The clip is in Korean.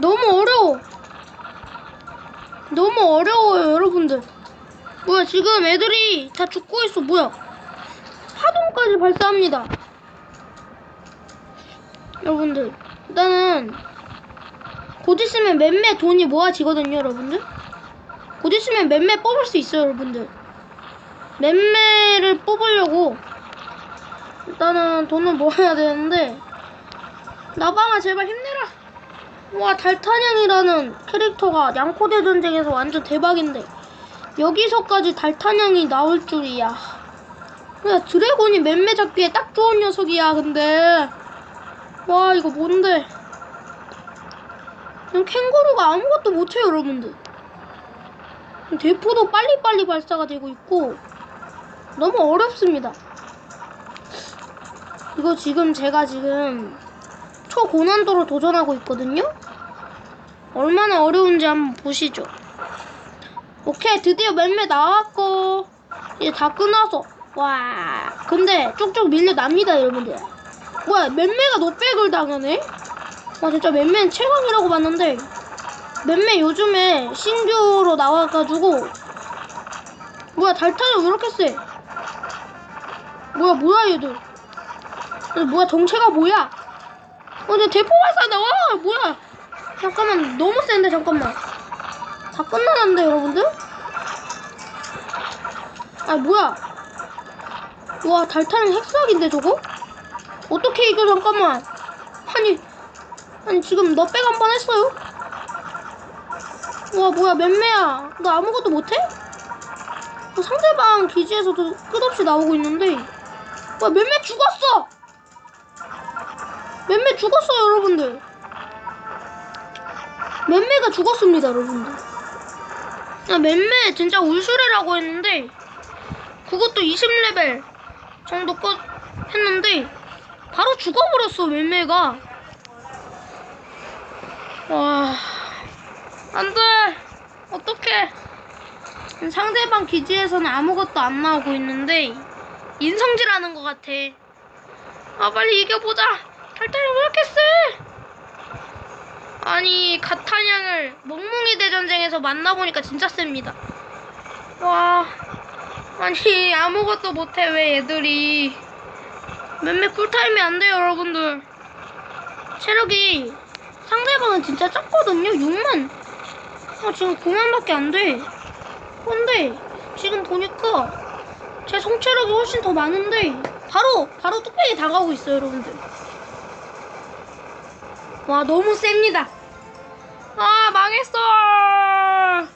너무 어려워. 너무 어려워요, 여러분들. 뭐야, 지금 애들이 다 죽고 있어. 뭐야. 파동까지 발사합니다. 여러분들, 일단은 곧 있으면 맴매 돈이 모아지거든요, 여러분들. 곧 있으면 맴매 뽑을 수 있어요, 여러분들. 맴매를 뽑으려고 일단은 돈을 모아야 되는데 나방아 제발 힘내 와 달탄형이라는 캐릭터가 양코대 전쟁에서 완전 대박인데 여기서까지 달탄형이 나올 줄이야. 야 드래곤이 맴매 잡기에 딱 좋은 녀석이야 근데. 와 이거 뭔데? 그냥 캥거루가 아무것도 못해요 여러분들. 대포도 빨리빨리 발사가 되고 있고 너무 어렵습니다. 이거 지금 제가 지금 초고난도로 도전하고 있거든요? 얼마나 어려운지 한번 보시죠. 오케이 드디어 맴매 나왔고 이제 다 끝나서. 와 근데 쭉쭉 밀려납니다 여러분들. 뭐야 맴매가 노백을 당하네? 와 진짜 맴매는 최강이라고 봤는데 맴매 요즘에 신규로 나와가지고 뭐야 달타는 왜 이렇게 세? 뭐야 뭐야 얘들 뭐야 정체가 뭐야 어 근데 대포 발사 나와! 뭐야? 잠깐만 너무 센데 잠깐만. 다 끝나는데 여러분들? 아 뭐야? 와 달타는 핵사기인데 저거? 어떻게 이겨 잠깐만. 아니 아니 지금 너 백 한 번 했어요? 와 뭐야 맴매야. 너 아무것도 못해? 어, 상대방 기지에서도 끝없이 나오고 있는데. 와 맴매 죽었어 맴매 죽었어요 여러분들. 맴매가 죽었습니다 여러분들. 야 맴매 진짜 울수레라고 했는데 그것도 20레벨 정도 끝 했는데 바로 죽어버렸어 맴매가. 와 안돼. 어떡해. 상대방 기지에서는 아무것도 안 나오고 있는데 인성질하는 것 같아. 아 빨리 이겨보자 탈탈이 왜 이렇게 세 아니 가탄양을 멍뭉이 대전쟁에서 만나보니까 진짜 셉니다. 와 아니 아무것도 못해 왜 얘들이. 몇몇 꿀타임이 안 돼요 여러분들. 체력이 상대방은 진짜 작거든요 6만. 아 지금 9만밖에 안돼. 근데 지금 보니까 제 성체력이 훨씬 더 많은데 바로 바로 뚝배기 다가오고 있어요 여러분들 와 너무 셉니다. 아 망했어.